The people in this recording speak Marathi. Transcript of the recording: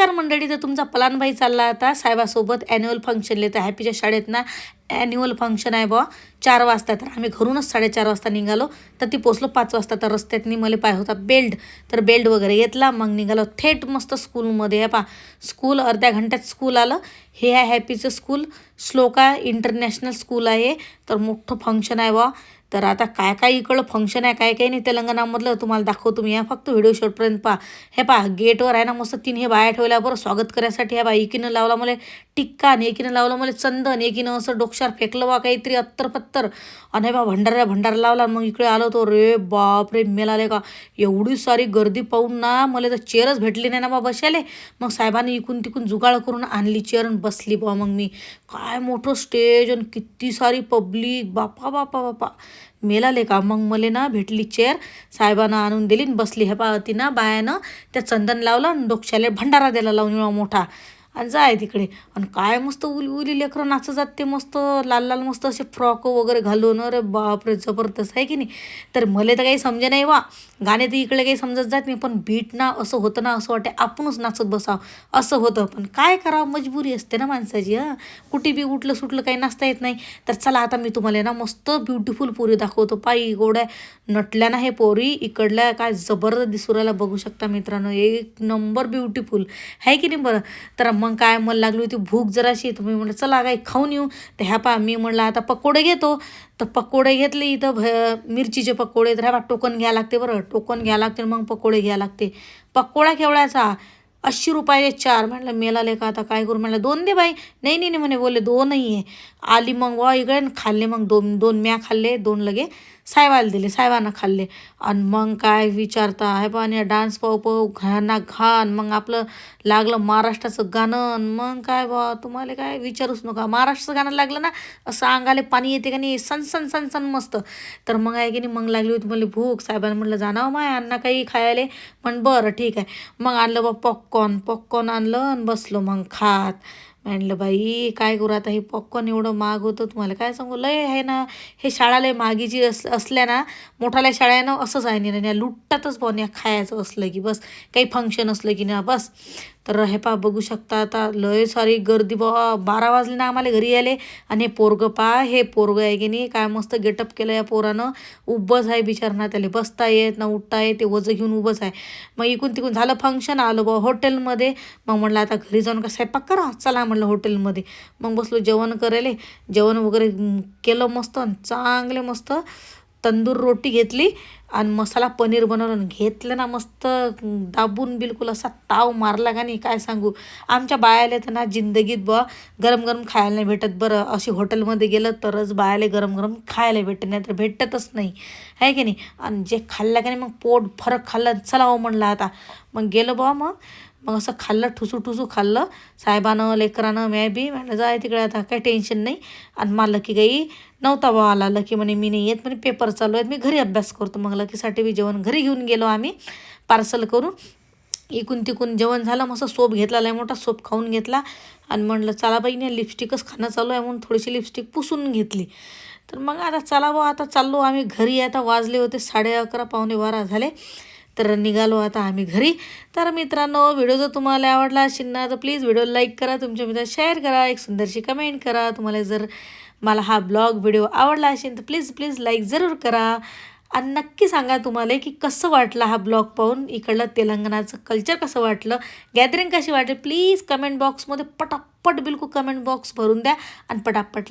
नमस्कार मंडळी तर तुमचा पलानबाई चालला आता साहेबासोबत ॲन्युअल फंक्शनले तर हॅपीच्या शाळेत ना ॲन्युअल फंक्शन आहे बुवा. चार वाजता तर आम्ही घरूनच साडेचार वाजता निघालो. तर ती पोचलो पाच वाजता. तर रस्त्यातनी मला पाय होता बेल्ट तर बेल्ट वगैरे घेतला. मग निघालो थेट मस्त स्कूलमध्ये आहे पा स्कूल अर्ध्या घंट्यात स्कूल आलं. हे आहे हॅपीचं स्कूल श्लोका इंटरनॅशनल स्कूल आहे. तर मोठं फंक्शन आहे बा तर आता काय काय इकडं फंक्शन आहे काय काय नाही तेलंगणामधलं तुम्हाला दाखवतो मी. या फक्त व्हिडिओ शॉटपर्यंत पहा. हे पहा गेटवर आहे ना मस्त तीन हे बाया ठेवल्या बरं. स्वागत करायसाठी हे बा एकीनं लावला मला टिक्का आणि एकीनं लावलं मला चंदन एकीनं असं डोक्षार फेकलं बा काहीतरी अत्तर पत्तर आणि बा भंडारा भंडारा लावला मग इकडे आलो तो रे बाप रे मेलाले का. एवढी सारी गर्दी पाहून ना मला तर चेअरच भेटली नाही ना बा बसायले. मग साहेबांनी इकून तिकून जुगाळ करून आणली चेअर आणि बसली बा मग मी. काय मोठं स्टेज आणि किती सारी पब्लिक बापा बापा बापा. मेलाले का. मग मले ना भेटली चेअर. साहेबांना आणून दिली बसली. हे पा ना बायानं त्या चंदन लावलं आणि डोक्षाले भंडारा द्यायला लावून एवढा मोठा. आणि जाय तिकडे. आणि काय मस्त उली उली लेकरं नाचत जात ते मस्त लाल लाल मस्त असे फ्रॉक वगैरे घालून. अरे बापरे जबरदस्त आहे की नाही? तर मला तर काही समजे नाही वा गाणे तर इकडे काही समजत जात नाही पण बीट ना असं होतं ना असं वाटते आपणच नाचत बसावं. असं होतं. पण काय करावं? मजबुरी असते ना माणसाची हां? कुठे बी उठलं सुटलं काही नाचता येत नाही. तर चला आता मी तुम्हाला ना मस्त ब्युटिफुल पोरी दाखवतो. पायी गोड्या नटल्या ना हे पोरी इकडल्या काय जबरदस्त दिसू राहिला. बघू शकता मित्रांनो एक नंबर ब्युटिफुल आहे की नाही बरं? तर मग काय मला लागली होती भूक जराशी. तर मी म्हटलं चला काही खाऊन येऊ. तर ह्या पा मी म्हटलं आता पकोडे घेतो. तर पकोडे घेतले इथं भ मिरचीचे पकोडे. तर ह्या बा टोकन घ्या लागते बरं. टोकन घ्या लागते मग पकोडे घ्या लागते. पकोडा केवढ्याचा? ऐंशी रुपयाचे चार. म्हटलं मेलाले का आता काय करू? म्हटलं दोन दे बाई. नाही नाही नाही म्हणे बोलले दोनही आहे. आली मग वा इकडे आणि खाल्ले मग दोन दोन म्या खाल्ले दोन लगे. साहेबाला दिले साहेबांना खाल्ले. आणि मग काय विचारता आहे पण आणि डान्स पाहू पाहू घाना घाण. मग आपलं लागलं महाराष्ट्राचं गाणं. आणि मग काय बा तुम्हाला काय विचारूच नका. महाराष्ट्राचं गाणं लागलं ना असं अंगाले पाणी येते का नाही सन सन सन सन मस्त. तर मग आहे की नाही मग लागली होती मला भूक. साहेबांना म्हटलं जाणं हो माय अण्णा काही खायले. म्हण बरं ठीक आहे. मग आणलं बा पॉपकॉर्न पॉपकॉर्न आणलं आणि बसलो मग खात. म्हणलं बाई काय करू आता? हे पॉपकॉर्न एवढं महाग होतं. तुम्हाला काय सांगू लय आहे ना हे शाळा लय मागीची अस असल्या ना मोठाल्या शाळेनं असंच आहे ना या लुटतातच पाहून या खायचं असलं की बस काही फंक्शन असलं की ना बस. तर हे पा बघू शकता आता लय सारी गर्दी बा बारा वाजले ना आम्हाला घरी आले आणि हे पोरगं पा हे पोरगं आहे की नाही काय मस्त गेटअप केलं या पोरानं. उभंच आहे बिचारना त्याला बसता येत ना उठता येत ते वजं घेऊन उभंच आहे. मग इकून तिकून झालं फंक्शन आलं बा हॉटेलमध्ये मग म्हटलं आता घरी जाऊन का स्वयंपाक करा? चला म्हटलं हॉटेलमध्ये मग बसलो जेवण करायले. जेवण वगैरे केलं मस्त आणि चांगले मस्त. तंदूर रोटी घेतली आणि मसाला पनीर बनवलं. घेतलं ना मस्त दाबून बिलकुल असा ताव मारला का नाही काय सांगू. आमच्या बायाला तर ना जिंदगीत बुवा गरम गरम खायला नाही भेटत बरं. अशी हॉटेलमध्ये गेलं तरच बायाला गरम गरम खायला भेटत नाही तर भेटतच नाही. आहे की नाही? आणि जे खाल्लं का नाही मग पोट फरक खाल्लं. चला हो म्हणलं आता. मग गेलं बुवा मग. मग असं खाल्लं ठुसू ठुसू खाल्लं. साहेबानं लेकरानं मॅ बी म्हटलं जाय तिकडे आता काही टेन्शन नाही. आणि मला लकी काही नव्हता बा आला. लकी म्हणे मी नाही येत. म्हणे पेपर चालू आहेत. मी घरी अभ्यास करतो. मग लकीसाठी बी जेवण घरी घेऊन गेलो आम्ही पार्सल करून. इकून तिकून जेवण झालं. मस्त सोप घेतला लय मोठा सोप खाऊन घेतला. आणि म्हणलं चला बाई नाही लिपस्टिकच खाणं चालू आहे. म्हणून थोडीशी लिपस्टिक पुसून घेतली. तर मग आता चला बा आता चाललो आम्ही. घरी आता वाजले होते साडे अकरा पावणे बारा झाले. तर निघालो आता आम्ही घरी. तर मित्रांनो व्हिडिओ जर तुम्हाला आवडला असेल ना तर प्लीज व्हिडिओ लाईक करा तुमच्या मित्र शेअर करा एक सुंदरशी कमेंट करा. तुम्हाला जर मला हा ब्लॉग व्हिडिओ आवडला असेल तर प्लीज प्लीज लाईक जरूर करा. आणि नक्की सांगा तुम्हाला की कसं वाटलं हा ब्लॉग पाहून? इकडलं तेलंगणाचं कल्चर कसं वाटलं? गॅदरिंग कशी वाटली? प्लीज कमेंट बॉक्समध्ये पटापट बिलकुल कमेंट बॉक्स भरून द्या आणि पटापट